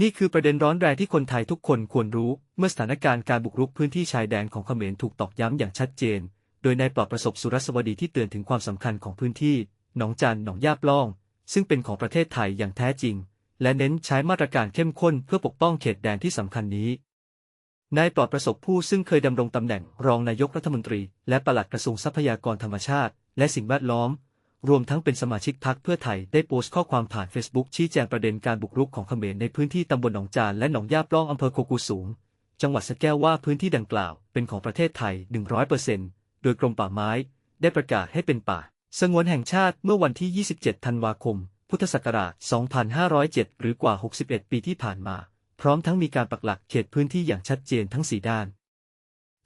นี่คือประเด็นร้อนแรงที่คนไทยทุกคนควรรู้ เมื่อสถานการณ์การบุกรุกพื้นที่ชายแดนของเขมรถูกตอกย้ำอย่างชัดเจน โดยนายปลอดประสบสุรสวดีที่เตือนถึงความสำคัญของพื้นที่ หนองจันหนองยาปล่อง ซึ่งเป็นของประเทศไทยอย่างแท้จริง และเน้นใช้มาตรการเข้มข้นเพื่อปกป้องเขตแดนที่สำคัญนี้นายปลอดประสบผู้ซึ่งเคยดำรงตำแหน่งรองนายกรัฐมนตรี และปลัดกระทรวงทรัพยากรธรรมชาติ และสิ่งแวดล้อม รวมทั้งเป็นสมาชิกพรรคเพื่อไทยได้โพสต์ข้อความผ่าน Facebook ชี้แจงประเด็นการบุกรุกของเขมรในพื้นที่ตำบลหนองจานและหนองยาปล่องอำเภอโคกูสูง จังหวัดสะแก้วว่าพื้นที่ดังกล่าวเป็นของประเทศไทย 100%โดยกรมป่าไม้ ได้ประกาศให้เป็นป่า สงวนแห่งชาติเมื่อวันที่ 27 ธันวาคม พุทธศักราช 2507 หรือกว่า 61 ปีที่ผ่านมา พร้อมทั้งมีการปักหลักเขตพื้นที่อย่างชัดเจนทั้ง4ด้าน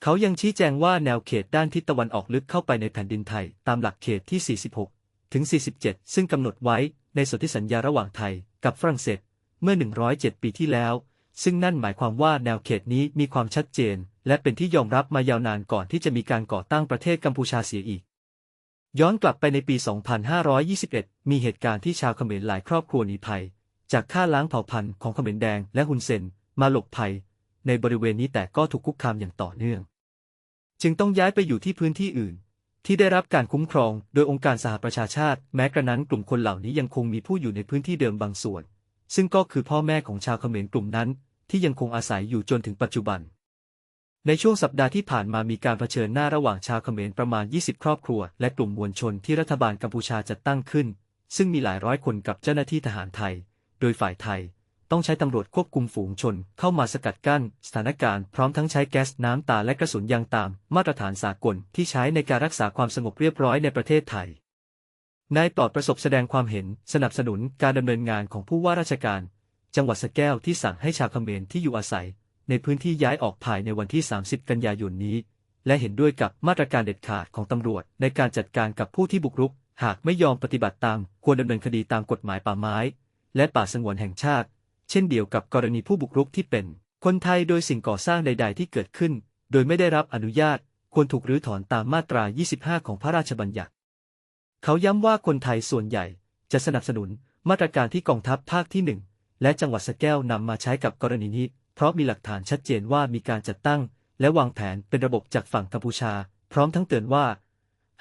เขายังชี้แจงว่าแนวเขตด้านทิศตะวันออกลึกเข้าไปในแผ่นดินไทย ตามหลักเขตที่ 46 ถึง 47 ซึ่งกำหนดไว้ในสนธิสัญญาระหว่างไทยกับฝรั่งเศสเมื่อ 107 ปีที่แล้ว ซึ่งนั่นหมายความว่าแนวเขตนี้มีความชัดเจน และเป็นที่ยอมรับมายาวนานก่อนที่จะมีการก่อตั้งประเทศกัมพูชาเสียอีก ย้อนกลับไปในปี 2521 มีเหตุการณ์ที่ชาวเขมรหลายครอบครัวหนีภัย จากฆ่าล้างเผ่าพันธุ์ของเขมรแดงและฮุนเซนมาหลบภัย ในบริเวณนี้แต่ก็ถูกคุกคามอย่างต่อเนื่อง จึงต้องย้ายไปอยู่ที่พื้นที่อื่น ที่ได้รับการคุ้มครองโดยองค์การสหประชาชาติ แม้กระนั้นกลุ่มคนเหล่านี้ยังคงมีผู้อยู่ในพื้นที่เดิมบางส่วน ซึ่งก็คือพ่อแม่ของชาวเขมรกลุ่มนั้น ที่ยังคงอาศัยอยู่จนถึงปัจจุบัน ในช่วงสัปดาห์ที่ผ่านมามีการเผชิญหน้าระหว่างชาวเขมรประมาณ 20 ครอบครัว และกลุ่มมวลชนที่รัฐบาลกัมพูชาจัดตั้งขึ้น ซึ่งมีหลายร้อยคนกับเจ้าหน้าที่ทหารไทย โดยฝ่ายไทย ต้องใช้ตำรวจควบคุมฝูงชน เข้ามาสกัดกั้น สถานการณ์พร้อมทั้งใช้แก๊สน้ำตาและกระสุนยางตาม มาตรฐานสากลที่ใช้ในการรักษาความสงบเรียบร้อยในประเทศไทยนายปลอดประสบแสดงความเห็นสนับสนุนการดำเนินงานของผู้ว่าราชการ จังหวัดสะแก้วที่สั่งให้ชาวเขมรที่อยู่อาศัย ในพื้นที่ย้ายออกภายในวันที่ 30 กันยายนนี้ และเห็นด้วยกับมาตรการเด็ดขาดของตำรวจ ในการจัดการกับผู้ที่บุกรุก หากไม่ยอมปฏิบัติตาม ควรดำเนินคดีตามกฎหมายป่าไม้ และป่าสงวนแห่งชาติ เช่นเดียวกับกรณีผู้บุกรุกที่เป็น คนไทยโดยสิ่งก่อสร้างใด ๆ ที่เกิดขึ้น โดยไม่ได้รับอนุญาต ควรถูกรื้อถอนตามมาตรา 25 ของพระราชบัญญัติ เขาย้ำว่าคนไทยส่วนใหญ่จะสนับสนุนมาตรการที่กองทัพภาคที่หนึ่งและจังหวัดสแก้วนำมาใช้กับกรณีนี้ เพราะมีหลักฐานชัดเจนว่ามีการจัดตั้ง และวางแผนเป็นระบบจากฝั่งกัมพูชา พร้อมทั้งเตือนว่า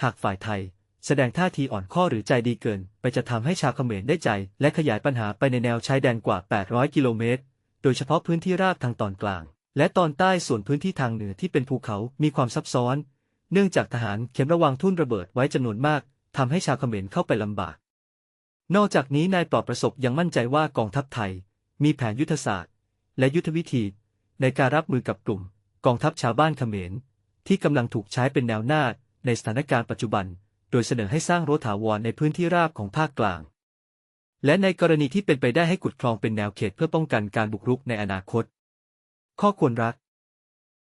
หากฝ่ายไทย แสดงท่าทีอ่อนข้อหรือใจดีเกิน ไปจะทำให้ชาวเขมรได้ใจ และขยายปัญหาไปในแนวชายแดนกว่า 800 กิโลเมตร โดยเฉพาะพื้นที่ราบทางตอนกลาง และตอนใต้ส่วนพื้นที่ทางเหนือที่เป็นภูเขามีความซับซ้อน เนื่องจากทหารเข็มระวังทุ่นระเบิดไว้จำนวนมากทำให้ชาวเขมรเข้าไปลำบาก นอกจากนี้นายปลอดประสบยังมั่นใจว่ากองทัพไทย มีแผนยุทธศาสตร์ และยุทธวิธี ในการรับมือกับกลุ่ม กองทัพชาวบ้านเขมรที่กำลังถูกใช้เป็นแนวหน้าในสถานการณ์ปัจจุบัน ดยเสนอให้สร้างรั้วถาวรในพื้นที่ราบของภาคกลาง และในกรณีที่เป็นไปได้ให้ขุดคลองเป็นแนวเขตเพื่อป้องกันการบุกรุกในอนาคต ข้อควรรัก